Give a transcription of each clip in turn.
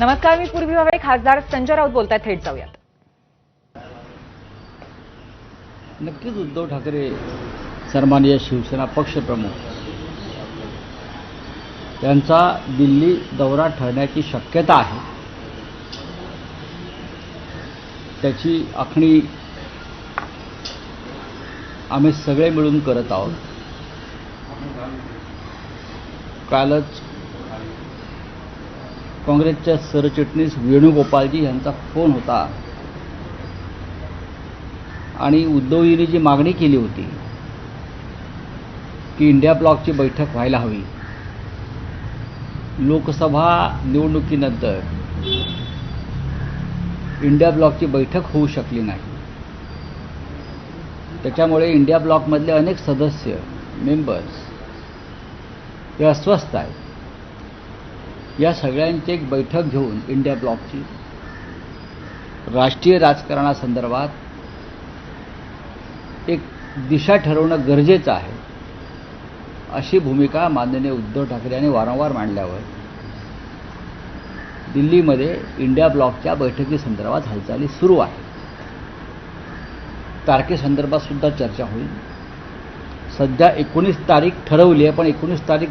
नमस्कार मी पूर्वी भावे खासदार संजय राऊत बोलताय थेट जाऊयात. नक्कीच उद्धव ठाकरे सन्माननीय शिवसेना पक्षप्रमुख त्यांचा दिल्ली दौरा ठरण्याची शक्यता आहे. त्याची आखणी आम्ही सगळे मिळून करत आहोत. कालच काँग्रेसच्या सरचिटणीस वेणुगोपालजी यांचा फोन होता. आणि उद्धवजींनी जी मागणी केली होती की इंडिया ब्लॉकची बैठक व्हायला हवी. लोकसभा निवडणुकीनंतर इंडिया ब्लॉकची बैठक होऊ शकली नाही. त्याच्यामुळे इंडिया ब्लॉकमधले अनेक सदस्य मेंबर्स हे अस्वस्थ आहेत. या सगळ्यांची एक बैठक घेऊन इंडिया ब्लॉकची राष्ट्रीय राजकारणासंदर्भात एक दिशा ठरवणं गरजेचं आहे अशी भूमिका माननीय उद्धव ठाकरे यांनी वारंवार मांडल्यावर दिल्लीमध्ये इंडिया ब्लॉकच्या बैठकीसंदर्भात हालचाली सुरू आहे तारखेसंदर्भात सुद्धा चर्चा होईल. सध्या एकोणीस तारीख ठरवली आहे पण एकोणीस तारीख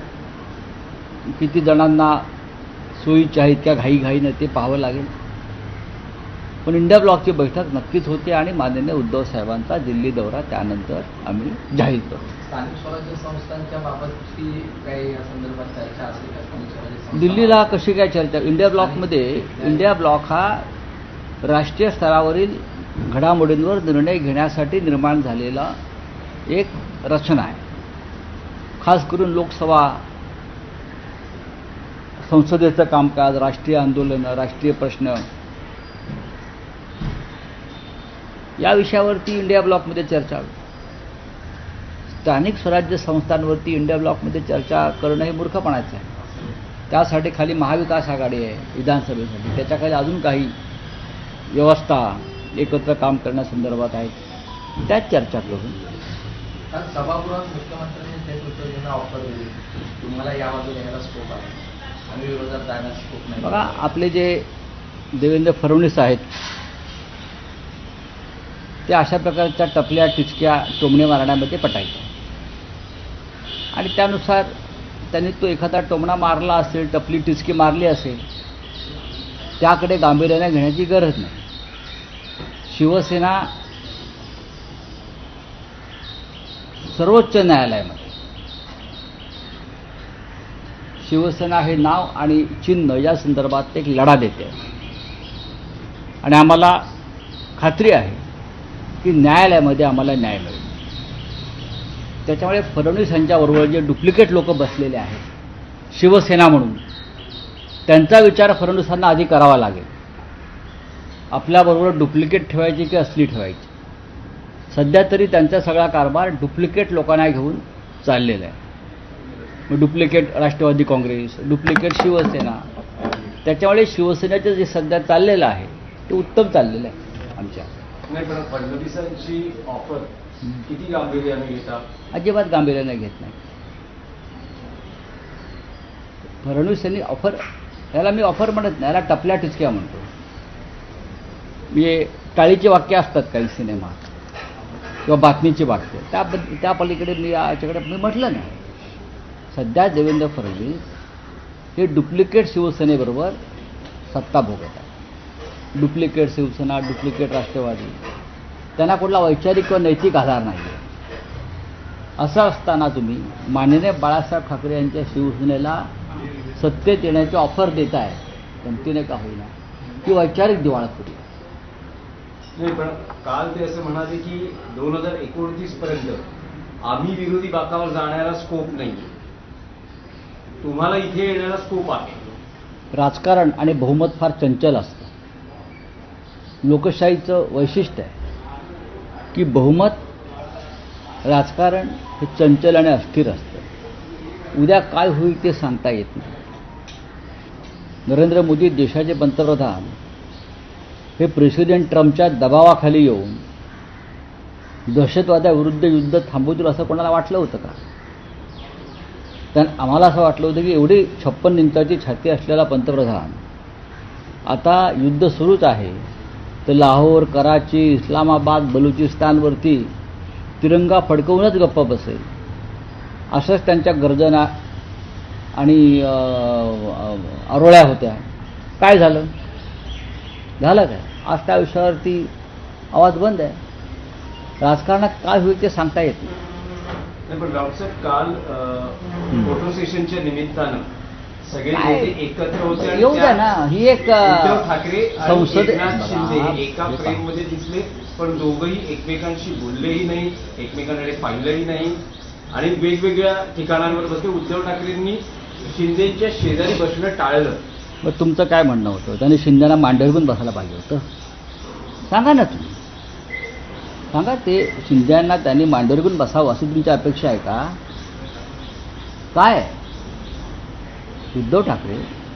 किती जणांना सोयीची आहेत का घाईघाईनं ते पाहावं लागेल. पण इंडिया ब्लॉकची बैठक नक्कीच होते आणि माननीय उद्धव साहेबांचा दिल्ली दौरा त्यानंतर आम्ही जाहीर करू स्थानिक स्वराज्य संस्थांच्या बाबतची काही या संदर्भात चर्चा असेल का? स्थानिक स्वराज्य संस्था- दिल्लीला कशी काय चर्चा? इंडिया ब्लॉकमध्ये इंडिया ब्लॉक हा राष्ट्रीय स्तरावरील घडामोडींवर निर्णय घेण्यासाठी निर्माण झालेला एक रचना आहे. खास करून लोकसभा संसदेचं कामकाज राष्ट्रीय आंदोलनं राष्ट्रीय प्रश्न. या विषयावरती इंडिया ब्लॉकमध्ये चर्चा. स्थानिक स्वराज्य संस्थांवरती इंडिया ब्लॉकमध्ये चर्चा करणं हे मूर्खपणाचं आहे. त्यासाठी खाली महाविकास आघाडी आहे विधानसभेसाठी. त्याच्याखाली अजून काही व्यवस्था एकत्र काम करण्यासंदर्भात आहेत. त्यात चर्चा करून सभागृहात मुख्यमंत्र्यांनी ऑफर दिली तुम्हाला या बाजूला यायला स्कोप आहे. बघा आपले जे देवेंद्र फडणवीस आहेत ते अशा प्रकारच्या टपल्या टिचक्या टोमणे मारण्यामध्ये पटायचे. आणि त्यानुसार त्यांनी तो एखादा टोमणा मारला असेल टपली टिचकी मारली असेल त्याकडे गांभीर्याने घेण्याची गरज नाही. शिवसेना सर्वोच्च न्यायालयामध्ये. शिवसेना हे नाव आणि चिन्ह या संदर्भात एक लढा देते. आणि आम्हाला खात्री आहे की न्यायालयामध्ये आम्हाला न्याय मिळेल. त्याच्यामुळे फडणवीस यांच्याबरोबर जे डुप्लिकेट लोक बसलेले आहेत शिवसेना म्हणून त्यांचा विचार फडणवीसांना आधी करावा लागेल. आपल्याबरोबर डुप्लिकेट ठेवायची की असली ठेवायची? सध्या तरी त्यांचा सगळा कारभार डुप्लिकेट लोकांना घेऊन चाललेला आहे. मग डुप्लिकेट राष्ट्रवादी काँग्रेस डुप्लिकेट शिवसेना. त्याच्यामुळे शिवसेनेचं जे सध्या चाललेलं आहे ते उत्तम चाललेलं आहे आमच्या. फडणवीसांची ऑफर किती गांभीर्याने घेता? अजिबात गांभीर्याने घेत नाही. फडणवीस यांनी ऑफर याला मी ऑफर म्हणत नाही याला टपल्या टिचक्या म्हणतो. मी टाळीची वाक्य असतात काही सिनेमात किंवा बातमीची वाक्य. त्या त्या पलीकडे मी याच्याकडे मी म्हटलं नाही. सध्या देवेंद्र फडणवीस हे डुप्लिकेट शिवसेनेबरोबर सत्ता भोगत आहे डुप्लिकेट शिवसेना डुप्लिकेट राष्ट्रवादी. त्यांना कुठला वैचारिक किंवा नैतिक आधार नाही असं असताना तुम्ही माननीय बाळासाहेब ठाकरे यांच्या शिवसेनेला सत्तेत येण्याची ऑफर देत आहे गमतीने का होईना? ती वैचारिक दिवाळखोरी नाही पण काल ते असं म्हणाले की दोन हजार एकोणतीस पर्यंत आम्ही विरोधी बाकावर जाण्याला स्कोप नाहीये. तुम्हाला इथे येण्याला स्कोप आहे. राजकारण आणि बहुमत फार चंचल असतं. लोकशाहीचं वैशिष्ट्य आहे की बहुमत राजकारण हे चंचल आणि अस्थिर असतं. उद्या काय होईल ते सांगता येत नाही. नरेंद्र मोदी देशाचे पंतप्रधान हे प्रेसिडेंट ट्रम्पच्या दबावाखाली येऊन दहशतवादाविरुद्ध युद्ध थांबवतील असं कोणाला वाटलं होतं का? कारण आम्हाला असं वाटलं होतं की एवढी छप्पन इंचाची छाती असलेला पंतप्रधान आता युद्ध सुरूच आहे. तर लाहोर कराची इस्लामाबाद बलुचिस्तानवरती तिरंगा फडकवूनच गप्प बसेल. असंच त्यांच्या गर्जना आणि आरोळ्या होत्या. काय झालं? झालं काय? आज त्या विषयावरती आवाज बंद आहे. राजकारणात काय होईल ते सांगता येत नाही. नाही पण रावसाहेब काल फोटो सेशनच्या निमित्तानं सगळे काय? नेते एकत्र होते आणि येऊ द्या त्या- ना ही एक उद्धव ठाकरे आणि संसद एकनाथ शिंदे एका हे फ्रेममध्ये दिसले पण दोघंही एकमेकांशी बोललेही नाही एकमेकांकडे पाहिलंही नाही. आणि वेगवेगळ्या ठिकाणांवर बसले उद्धव ठाकरेंनी शिंदेच्या शेजारी बसणं टाळलं. मग तुमचं काय म्हणणं होतं? त्यांनी शिंदेना मांडवी पण बसायला पाहिजे होतं. सांगा ना तुम्ही. सांगा ते शिंद्यांना त्यांनी मांडवी बसावं अशी तुमची अपेक्षा आहे का? काय? उद्धव ठाकरे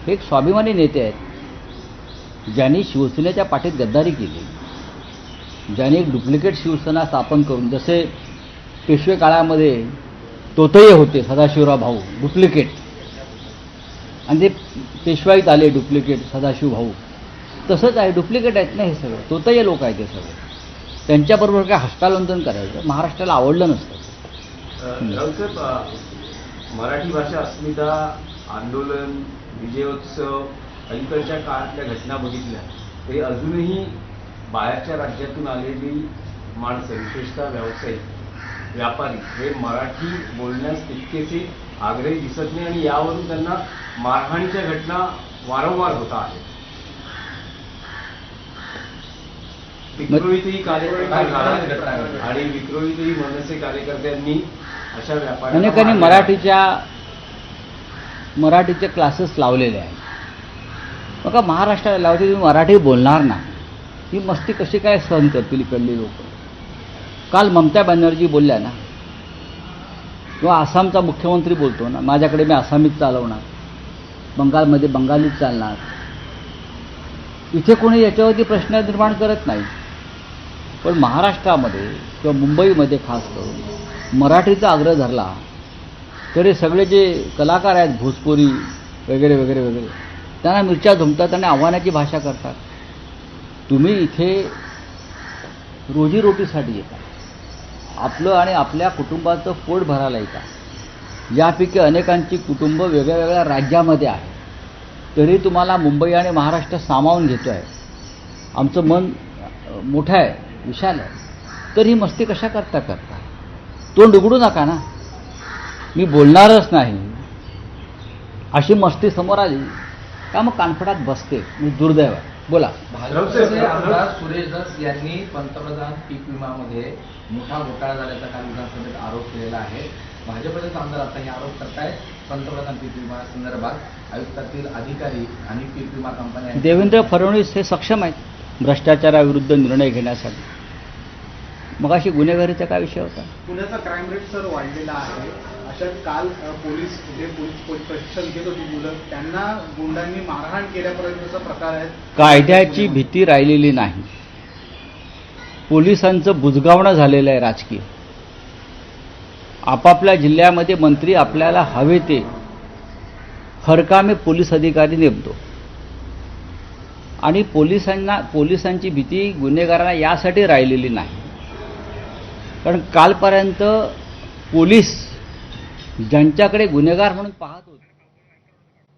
हे एक स्वाभिमानी नेते आहेत ज्यांनी शिवसेनेच्या पाठीत गद्दारी केली. ज्यांनी एक डुप्लिकेट शिवसेना स्थापन करून जसे पेशवे काळामध्ये तोतये होते सदाशिवराव भाऊ डुप्लिकेट आणि ते पेशवाईत आले डुप्लिकेट सदाशिव भाऊ. तसंच आहे डुप्लिकेट आहेत ना हे सगळं. तोतये लोक आहेत ते सगळे. त्यांच्याबरोबर काय हस्तालंदन करायचं? महाराष्ट्राला आवडलं नसतं. अ, मराठी भाषा अस्मिता आंदोलन विजयोत्सव अलीकडच्या काळातल्या घटना बघितल्या तरी अजूनही बाहेरच्या राज्यातून आलेली माणसं विशेषतः व्यावसायिक व्यापारी हे मराठी बोलण्यास तितकेसे आग्रही दिसत नाही आणि यावरून त्यांना मारहाणीच्या घटना वारंवार होत आहेत. विक्रोळीतही कार्यक्रम झाला आणि विक्रोळीतही मनसे कार्यकर्त्यांनी अशा व्यापाऱ्यांना अनेकांनी. मराठीच्या मराठीचे क्लासेस लावलेले आहेत. बघा महाराष्ट्राला लावते तुम्ही मराठी बोलणार ना ही मस्ती कशी काय सहन करतील इकडली लोक? काल ममता बॅनर्जी बोलल्या ना? किंवा आसामचा मुख्यमंत्री बोलतो ना? माझ्याकडे मी आसामीत चालवणार. बंगालमध्ये बंगालीत चालणार. इथे कोणी याच्यावरती प्रश्न निर्माण करत नाही. पण महाराष्ट्रामध्ये किंवा मुंबईमध्ये खास करून मराठीचा आग्रह धरला तरी सगळे जे कलाकार आहेत भोजपुरी वगैरे वगैरे वगैरे त्यांना मिरच्या झुमतात आणि आव्हानाची भाषा करतात. तुम्ही इथे रोजीरोटीसाठी येता. आपलं आणि आपल्या कुटुंबाचं पोट भरायला येता. यापैकी अनेकांची कुटुंब वेगळ्या वेगळ्या राज्यामध्ये आहे. तरी तुम्हाला मुंबई आणि महाराष्ट्र सामावून घेतो आहे आमचं मन मोठं आहे. विशाल आहे. तर ही मस्ती कशा करता करता? तोंड उघडू नका ना. मी बोलणारच नाही. अशी मस्ती समोर आली का मग कानफडात बसते. मी दुर्दैव बोला. भाजपचे आमदार सुरेश दस यांनी पंतप्रधान पीक विमामध्ये मोठा घोटाळा झाल्याचा काल विधानसभेत आरोप केलेला आहे. भाजपचेच आमदार आता हे आरोप करतायत. पंतप्रधान पीक विमा संदर्भात आयुक्तातील अधिकारी आणि पीक विमा कंपन्या देवेंद्र फडणवीस हे सक्षम आहेत. भ्रष्टाचाराविरुद्ध निर्णय घेण्यासाठी. मग अशी गुन्हेगारीचा काय विषय होता? पुण्याचा क्राईम रेट सर वाढलेला आहे. अशात काल पोलीस जे पोलीस पोलीस प्रशिक्षण घेत होती मुलं त्यांना गुंडांनी मारहाण केल्यापर्यंतचा प्रकार आहे. कायद्याची भीती राहिलेली नाही. पोलिसांचं बुजगावणं झालेलं आहे राजकीय. आपापल्या जिल्ह्यामध्ये मंत्री आपल्याला हवे ते हरकामे पोलीस अधिकारी नेमतो. आणि पोलिसांना पोलिसांची भीती गुन्हेगारांना यासाठी राहिलेली नाही. कारण कालपर्यंत पोलीस ज्यांच्याकडे गुन्हेगार म्हणून पाहत होते